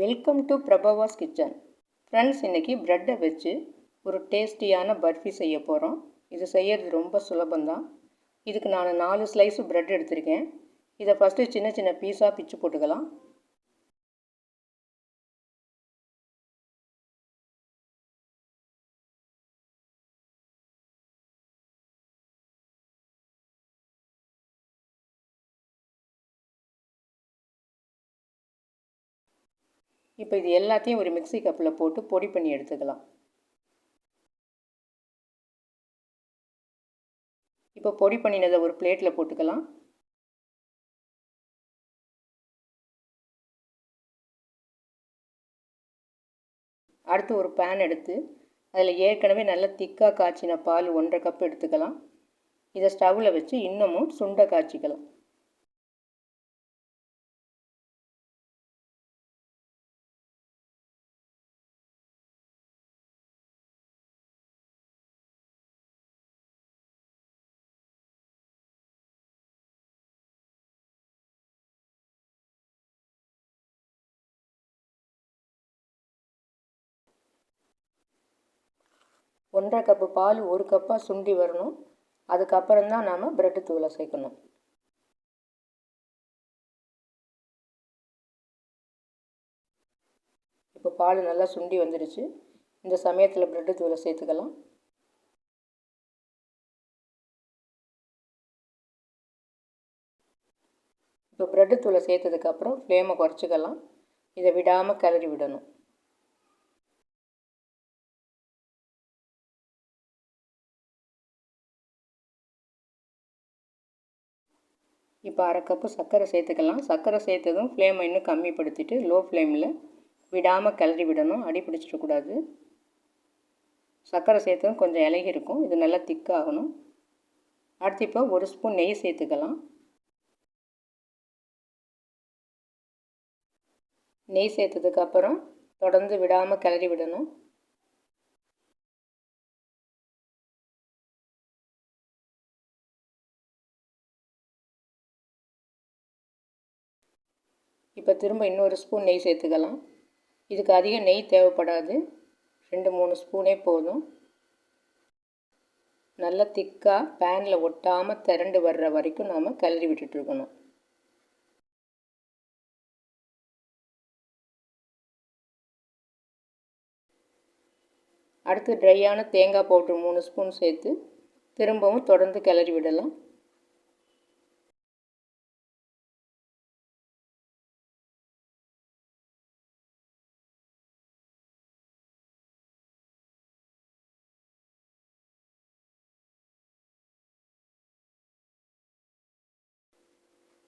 Welcome to Prabavas kitchen friends இன்றைக்கி ப்ரெட்டை வச்சு ஒரு டேஸ்டியான பர்ஃபி செய்ய போகிறோம் இது செய்யறது ரொம்ப சுலபந்தான் இதுக்கு நான் நாலு ஸ்லைஸு ப்ரெட் எடுத்திருக்கேன். இதை ஃபஸ்ட்டு சின்ன சின்ன பீஸாக பிச்சு போட்டுக்கலாம். இப்போ இது எல்லாத்தையும் ஒரு மிக்சி கப்பில் போட்டு பொடி பண்ணி எடுத்துக்கலாம். இப்போ பொடி பண்ணினதை ஒரு பிளேட்டில் போட்டுக்கலாம். அடுத்து ஒரு பேன் எடுத்து அதில் ஏற்கனவே நல்லா திக்காக காய்ச்சின பால் ஒன்றரை கப் எடுத்துக்கலாம். இதை ஸ்டவ்வில் வச்சு இன்னமும் சுண்டை காய்ச்சிக்கலாம். ஒன்றரை கப்பு பால் ஒரு கப்பாக சுண்டி வரணும். அதுக்கப்புறம் தான் நாம் ப்ரெட்டு தூளை சேர்க்கணும். இப்போ பால் நல்லா சுண்டி வந்துடுச்சு. இந்த சமயத்தில் ப்ரெட்டு தூளை சேர்த்துக்கலாம். இப்போ ப்ரெட்டு தூளை சேர்த்ததுக்கப்புறம் ஃப்ளேமை குறைச்சிக்கலாம். இதை விடாமல் கிளறி விடணும். இப்போ அரை கப்பு சர்க்கரை சேர்த்துக்கலாம். சர்க்கரை சேர்த்ததும் ஃப்ளேமை இன்னும் கம்மிப்படுத்திட்டு லோ ஃப்ளேமில் விடாமல் கிளறி விடணும். அடி பிடிச்சிடக்கூடாது சர்க்கரை சேர்த்ததும் கொஞ்சம் இலகி இருக்கும். இது நல்லா திக்காகணும் அடுத்து இப்போ ஒரு ஸ்பூன் நெய் சேர்த்துக்கலாம். நெய் சேர்த்ததுக்கப்புறம் தொடர்ந்து விடாமல் கிளறி விடணும். இப்போ திரும்ப இன்னொரு ஸ்பூன் நெய் சேர்த்துக்கலாம். இதுக்கு அதிக நெய் தேவைப்படாது. ரெண்டு மூணு ஸ்பூனே போதும். நல்லா திக்காக பேனில் ஒட்டாமல் திரண்டு வர்ற வரைக்கும் நாம் கிளறி விட்டுட்ருக்கணும் அடுத்து ட்ரையான தேங்காய் பவுட்ரு மூணு ஸ்பூன் சேர்த்து திரும்பவும் தொடர்ந்து கிளறி விடலாம்.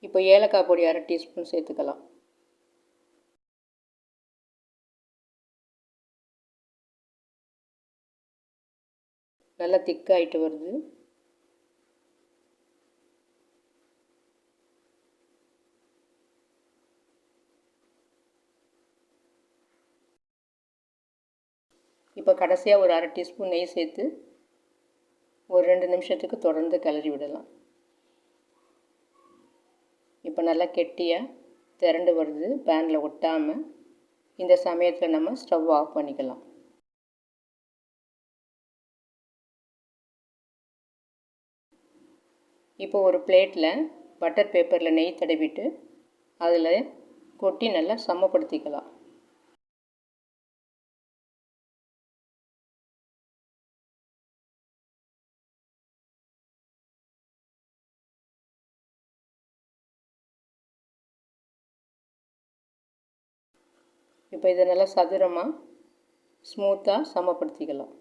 இப்போ ஏலக்காய் பொடி அரை டீஸ்பூன் சேர்த்துக்கலாம். நல்லா திக்காயிட்டு வருது. இப்போ கடைசியாக ஒரு அரை டீஸ்பூன் நெய் சேர்த்து ஒரு ரெண்டு நிமிஷத்துக்கு தொடர்ந்து கிளறி விடலாம். இப்போ நல்லா கெட்டியாக திரண்டு வருது பேனில் ஒட்டாமல் இந்த சமயத்தில் நம்ம ஸ்டவ் ஆஃப் பண்ணிக்கலாம். இப்போ ஒரு பிளேட்டில் பட்டர் பேப்பரில் நெய் தடவிட்டு அதில் கொட்டி நல்லா சமப்படுத்திக்கலாம். இப்போ இதை நல்லா சதுரமாக ஸ்மூத்தாக சமப்படுத்திக்கலாம்.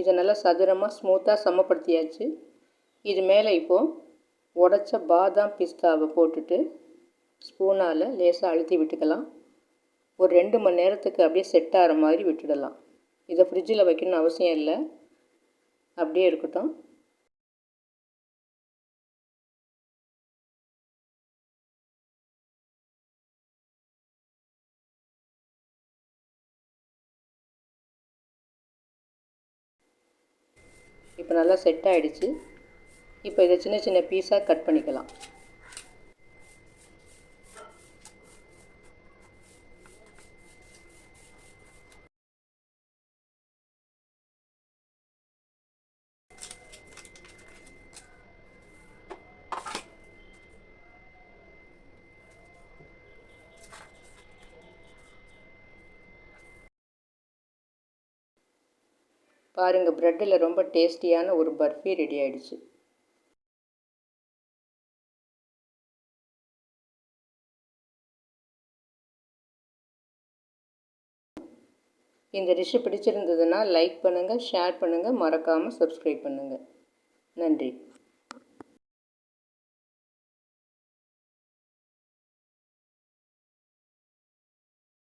இதை நல்லா சதுரமாக ஸ்மூத்தாக சமப்படுத்தியாச்சு. இது மேலே இப்போது உடச்ச பாதாம் பிஸ்தாவை போட்டுட்டு ஸ்பூனால் லேசாக அழுத்தி விட்டுக்கலாம். ஒரு ரெண்டு மணி நேரத்துக்கு அப்படியே செட் ஆகிற மாதிரி விட்டுடலாம். இதை ஃப்ரிட்ஜில் வைக்கணும்னு அவசியம் இல்லை. அப்படியே இருக்கட்டும். இப்போ நல்லா செட் ஆகிடுச்சு இப்போ இதை சின்ன சின்ன பீஸாக கட் பண்ணிக்கலாம். பாருங்கள் ப்ரெட்டில் ரொம்ப டேஸ்டியான ஒரு பர்ஃபி ரெடி ஆயிடுச்சு. இந்த டிஷ்ஷு பிடிச்சிருந்ததுன்னா லைக் பண்ணுங்கள் ஷேர் பண்ணுங்கள் மறக்காமல் சப்ஸ்கிரைப் பண்ணுங்கள் நன்றி.